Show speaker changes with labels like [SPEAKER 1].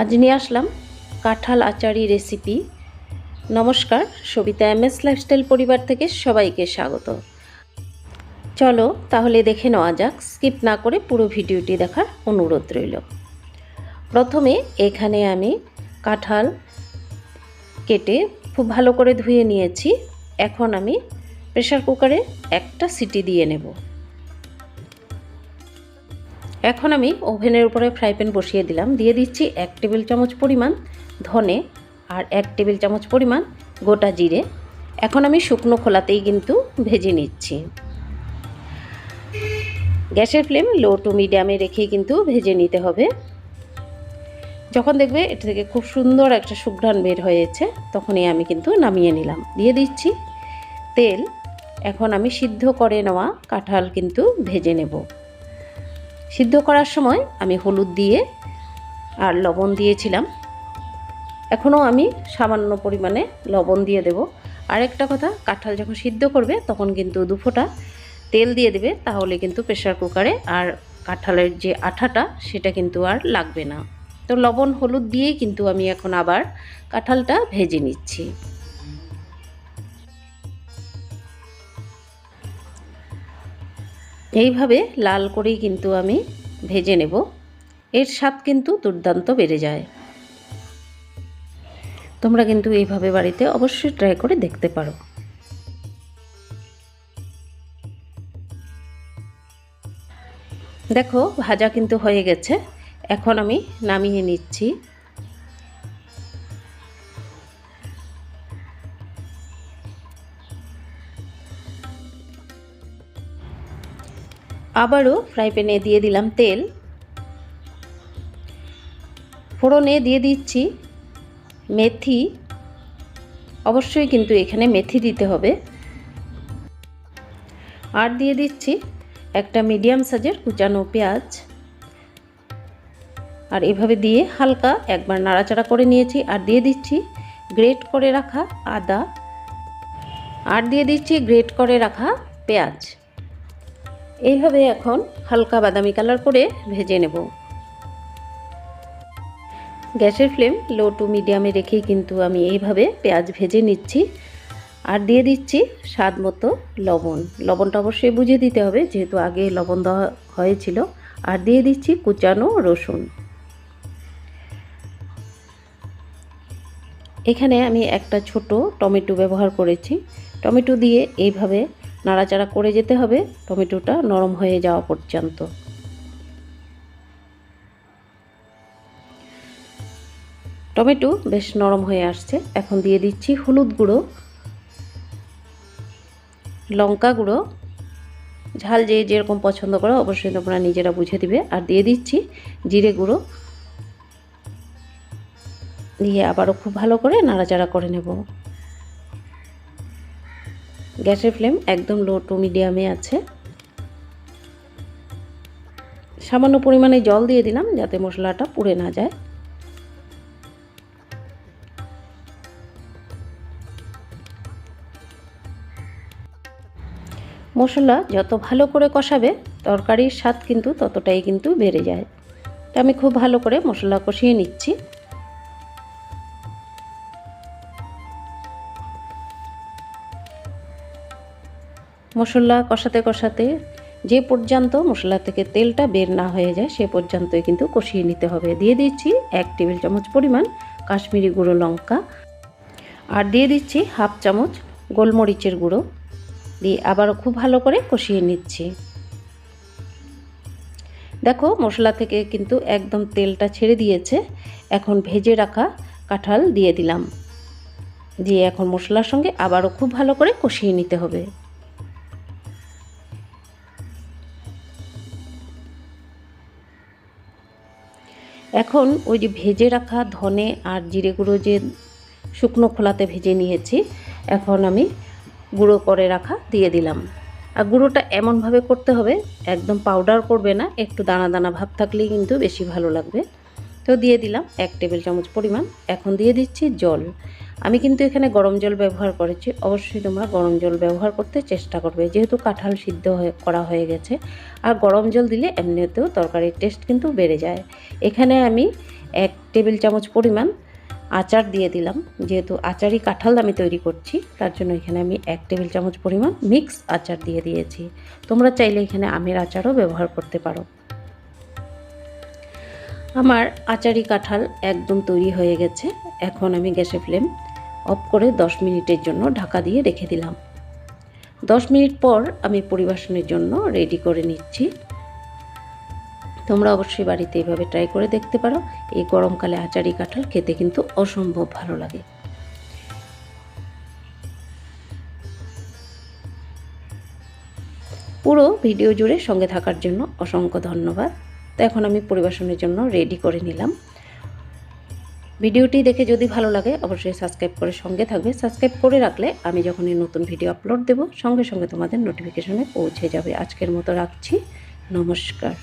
[SPEAKER 1] আজ নিয়ে আসলাম কাঁঠাল আচারি রেসিপি নমস্কার, সবিতা এম এস লাইফস্টাইল পরিবার থেকে সবাইকে স্বাগত। চলো তাহলে দেখে নেওয়া যাক স্কিপ না করে পুরো ভিডিওটি দেখার অনুরোধ রইল। প্রথমে এখানে আমি কাঁঠাল কেটে খুব ভালো করে ধুয়ে নিয়েছি। এখন আমি প্রেশার কুকারে একটা সিটি দিয়ে নেব। এখন আমি ওভেনের উপরে ফ্রাই প্যান বসিয়ে দিলাম। দিয়ে দিচ্ছি এক টেবিল চামচ পরিমাণ ধনে আর এক টেবিল চামচ পরিমাণ গোটা জিরে। এখন আমি শুকনো খোলাতেই কিন্তু ভেজে নিচ্ছি। গ্যাসের ফ্লেম লো টু মিডিয়ামে রেখেই কিন্তু ভেজে নিতে হবে। যখন দেখবে এটা থেকে খুব সুন্দর একটা সুঘ্রাণ বের হয়েছে, তখনই আমি কিন্তু নামিয়ে নিলাম। দিয়ে দিচ্ছি তেল। এখন আমি সিদ্ধ করে নেওয়া কাঁঠাল কিন্তু ভেজে নেব। সিদ্ধ করার সময় আমি হলুদ দিয়ে আর লবণ দিয়েছিলাম। এখনও আমি সামান্য পরিমাণে লবণ দিয়ে দেব। আরেকটা কথা, কাঁঠাল যখন সিদ্ধ করবে, তখন কিন্তু দুফোটা তেল দিয়ে দেবে, তাহলে কিন্তু প্রেশার কুকারে আর কাঁঠালের যে আঠাটা, সেটা কিন্তু আর লাগবে না। তো লবণ, হলুদ দিয়েই কিন্তু আমি এখন আবার কাঁঠালটা ভেজে নিচ্ছি। এইভাবে লাল করেই কিন্তু আমি ভেজে নেব। এর স্বাদ কিন্তু দুর্দান্ত বেড়ে যায়। তোমরা কিন্তু এইভাবে বাড়িতে অবশ্যই ট্রাই করে দেখতে পারো। দেখো, ভাজা কিন্তু হয়ে গেছে। এখন আমি নামিয়ে নিচ্ছি। আবারও ফ্রাই প্যানে দিয়ে দিলাম তেল। ফোড়নে দিয়ে দিচ্ছি মেথি। অবশ্যই কিন্তু এখানে মেথি দিতে হবে। আর দিয়ে দিচ্ছি একটা মিডিয়াম সাইজের কুচানো পেঁয়াজ। আর এভাবে দিয়ে হালকা একবার নাড়াচাড়া করে নিয়েছি। আর দিয়ে দিচ্ছি গ্রেট করে রাখা আদা। আর দিয়ে দিচ্ছি গ্রেট করে রাখা পেঁয়াজ। এইভাবে এখন হালকা বাদামি কালার করে ভেজে নেব। গ্যাসের ফ্লেম লো টু মিডিয়ামে রেখেই কিন্তু আমি এইভাবে পেঁয়াজ ভেজে নিচ্ছি আর দিয়ে দিচ্ছি স্বাদ মতো লবণ। লবণটা অবশ্যই বুঝে দিতে হবে, যেহেতু আগে লবণ দেওয়া হয়েছিল। আর দিয়ে দিচ্ছি কুচানো রসুন। এখানে আমি একটা ছোট টমেটো ব্যবহার করেছি। টমেটো দিয়ে এইভাবে নাড়াচাড়া করে যেতে হবে, টমেটোটা নরম হয়ে যাওয়া পর্যন্ত। টমেটো বেশ নরম হয়ে আসছে। এখন দিয়ে দিচ্ছি হলুদ গুঁড়ো, লঙ্কা গুঁড়ো। ঝাল যে যেরকম পছন্দ করো, অবশ্যই তোমরা নিজেরা বুঝে দিবে। আর দিয়ে দিচ্ছি জিরে গুঁড়ো। দিয়ে আবারও খুব ভালো করে নাড়াচাড়া করে নেব। গ্যাসের ফ্লেম একদম লো টু মিডিয়ামে আছে। সামান্য পরিমাণে জল দিয়ে দিলাম যাতে মশলাটা পুড়ে না যায়। মশলা যত ভালো করে কষাবে, তরকারির স্বাদ কিন্তু ততটাই কিন্তু বেড়ে যায়। তো আমি খুব ভালো করে মশলা কষিয়ে নিচ্ছি। মশলা কষাতে কষাতে যে পর্যন্ত মশলা থেকে তেলটা বের না হয়ে যায়, সে পর্যন্তই কিন্তু কষিয়ে নিতে হবে। দিয়ে দিচ্ছি এক টেবিল চামচ পরিমাণ কাশ্মীরি গুঁড়ো লঙ্কা আর দিয়ে দিচ্ছি হাফ চামচ গোলমরিচের গুঁড়ো। দিয়ে আবারও খুব ভালো করে কষিয়ে নিচ্ছি। দেখো মশলা থেকে কিন্তু একদম তেলটা ছেড়ে দিয়েছে। এখন ভেজে রাখা কাঁঠাল দিয়ে দিলাম। দিয়ে এখন মশলার সঙ্গে আবারও খুব ভালো করে কষিয়ে নিতে হবে। এখন ওই যে ভেজে রাখা ধনে আর জিরে গুঁড়ো যে শুকনো খোলাতে ভেজে নিয়েছি, এখন আমি গুঁড়ো করে রাখা দিয়ে দিলাম। আর গুঁড়োটা এমনভাবে করতে হবে, একদম পাউডার করবে না, একটু দানা দানা ভাব থাকলেই কিন্তু বেশি ভালো লাগবে। তো দিয়ে দিলাম এক টেবিল চামচ পরিমাণ, এখন দিয়ে দিচ্ছি জল। আমি কিন্তু এখানে গরম জল ব্যবহার করেছি। অবশ্যই তোমরা গরম জল ব্যবহার করতে চেষ্টা করবে। যেহেতু কাঁঠাল সিদ্ধ হয়ে, করা হয়ে গেছে। আর গরম জল দিলে এমনিতেও তরকারির টেস্ট কিন্তু বেড়ে যায়। এখানে আমি এক টেবিল চামচ পরিমাণ আচার দিয়ে দিলাম। যেহেতু আচারই কাঁঠাল আমি তৈরি করছি, তার জন্য এখানে আমি এক টেবিল চামচ পরিমাণ মিক্স আচার দিয়ে দিয়েছি। তোমরা চাইলে এখানে আমের আচারও ব্যবহার করতে পারো। আমার আচারি কাঁঠাল একদম তৈরি হয়ে গেছে। এখন আমি গ্যাসে ফ্লেম অফ করে 10 মিনিটের জন্য ঢাকা দিয়ে রেখে দিলাম। 10 মিনিট পর আমি পরিবেশনের জন্য রেডি করে নিচ্ছি। তোমরা অবশ্যই বাড়িতে এইভাবে ট্রাই করে দেখতে পারো। এই গরমকালে আচারি কাঁঠাল খেতে কিন্তু অসম্ভব ভালো লাগে। পুরো ভিডিও জুড়ে সঙ্গে থাকার জন্য অসংখ্য ধন্যবাদ। তো এখন আমি পরিবেশনের জন্য রেডি করে নিলাম। ভিডিওটি দেখে যদি ভালো লাগে, অবশ্যই সাবস্ক্রাইব করে সঙ্গে থাকবে। সাবস্ক্রাইব করে রাখলে আমি যখনই নতুন ভিডিও আপলোড দেব, সঙ্গে সঙ্গে তোমাদের নোটিফিকেশনে পৌঁছে যাবে। আজকের মতো রাখছি। নমস্কার।